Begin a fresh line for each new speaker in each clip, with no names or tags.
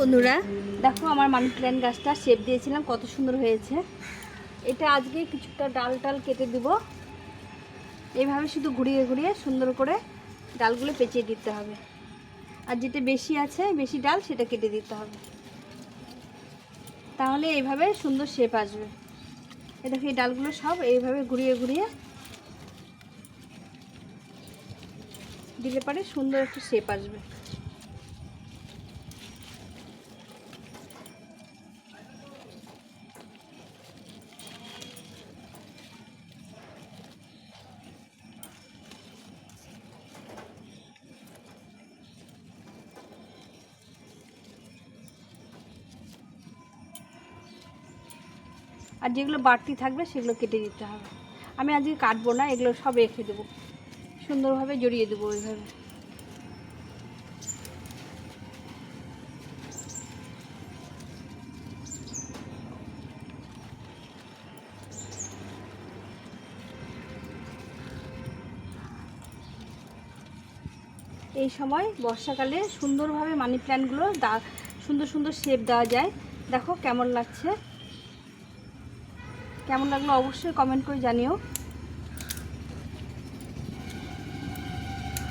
বন্ধুরা, দেখো আমার মানি প্ল্যান্ট গাছটা শেপ দিয়েছিলাম, কত সুন্দর হয়েছে। এটা আজকে কিছুটা ডাল টাল কেটে দিব। এইভাবে শুধু ঘুরিয়ে ঘুরিয়ে সুন্দর করে ডালগুলো পেঁচিয়ে দিতে হবে। আর যেটা বেশি আছে, বেশি ডাল, সেটা কেটে দিতে হবে। তাহলে এইভাবে সুন্দর শেপ আসবে। এ দেখো এই ডালগুলো সব এইভাবে ঘুরিয়ে ঘুরিয়ে দিলে পরে সুন্দর একটা শেপ আসবে। আর যেগুলো বাড়তি থাকবে সেগুলো কেটে দিতে হবে। আমি আজকে কাটবো না, এগুলো সব রেখে দেবো। সুন্দরভাবে জড়িয়ে দেবো ওইভাবে। এই সময় বর্ষাকালে সুন্দরভাবে মানি প্ল্যান্টগুলো দা সুন্দর সুন্দর শেপ দেওয়া যায়। দেখো কেমন লাগছে। কেমন লাগল অবশ্যই কমেন্ট করে জানিও।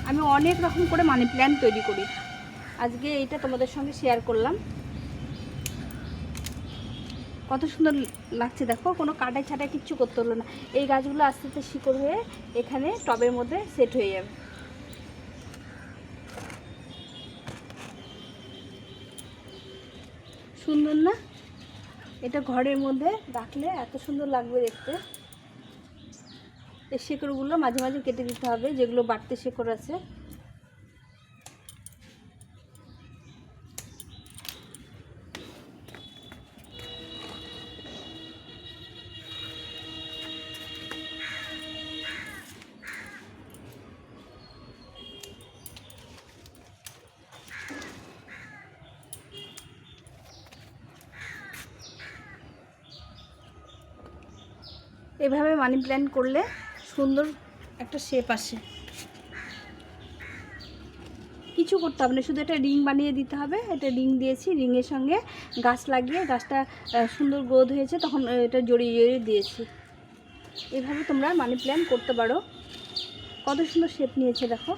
আমি অনেক রকম করে মানি প্ল্যান্ট তৈরি করি। আজকে এইটা তোমাদের সঙ্গে শেয়ার করলাম। কত সুন্দর লাগছে দেখো, কোনো কাটাই ছাটাই কিচ্ছু করতে হলো না। এই গাছগুলো আস্তে আস্তে শিকড় হয়ে এখানে টবের মধ্যে সেট হয়ে যাবে। সুন্দর না? এটা ঘরের মধ্যে রাখলে এত সুন্দর লাগবে দেখতে। এই শেকড়গুলো মাঝে মাঝে কেটে দিতে হবে, যেগুলো বাড়তে শেকড় আছে। এভাবে মানি প্ল্যান্ট করলে সুন্দর একটা শেপ আসে। কিছু করতে হবে না, শুধু একটা রিং বানিয়ে দিতে হবে। এটা রিং দিয়েছি রিংয়ের সঙ্গে গাছ লাগিয়ে গাছটা সুন্দর গ্রোথ হয়েছে, তখন এটা জড়িয়ে জড়িয়ে দিয়েছি। এভাবে তোমরা মানি প্ল্যান করতে পারো। কত সুন্দর শেপ নিয়েছে, দেখো।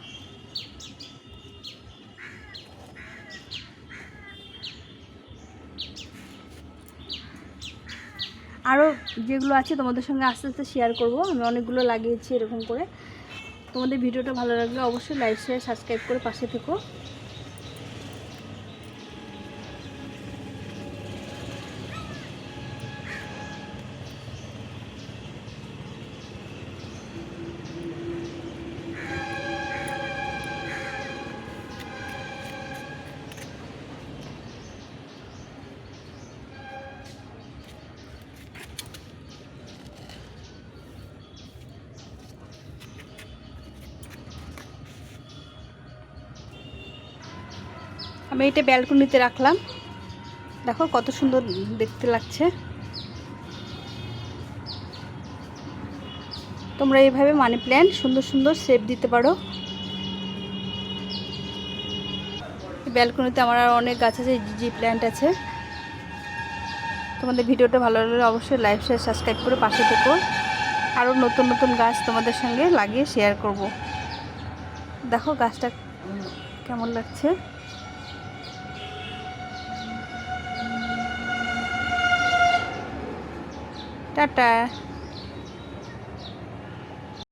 আরও যেগুলো আছে তোমাদের সঙ্গে আস্তে আস্তে শেয়ার করব। আমি অনেকগুলো লাগিয়েছি এরকম করে। তোমাদের ভিডিওটা ভালো লাগলে অবশ্যই লাইক শেয়ার সাবস্ক্রাইব করে পাশে থেকো। আমি এটা ব্যালকনিতে রাখলাম। দেখো কত সুন্দর দেখতে লাগছে। তোমরা এইভাবে মানি প্ল্যান্ট সুন্দর সুন্দর শেপ দিতে পারো। ব্যালকনিতে আমার আর অনেক গাছ আছে জি প্ল্যান্ট আছে। তোমাদের ভিডিওটা ভালো লাগলে অবশ্যই লাইভ শেয়ার সাবস্ক্রাইব করে পাশে থেকো। আরও নতুন নতুন গাছ তোমাদের সঙ্গে লাগিয়ে শেয়ার করব। দেখো গাছটা কেমন লাগছে। টাটা।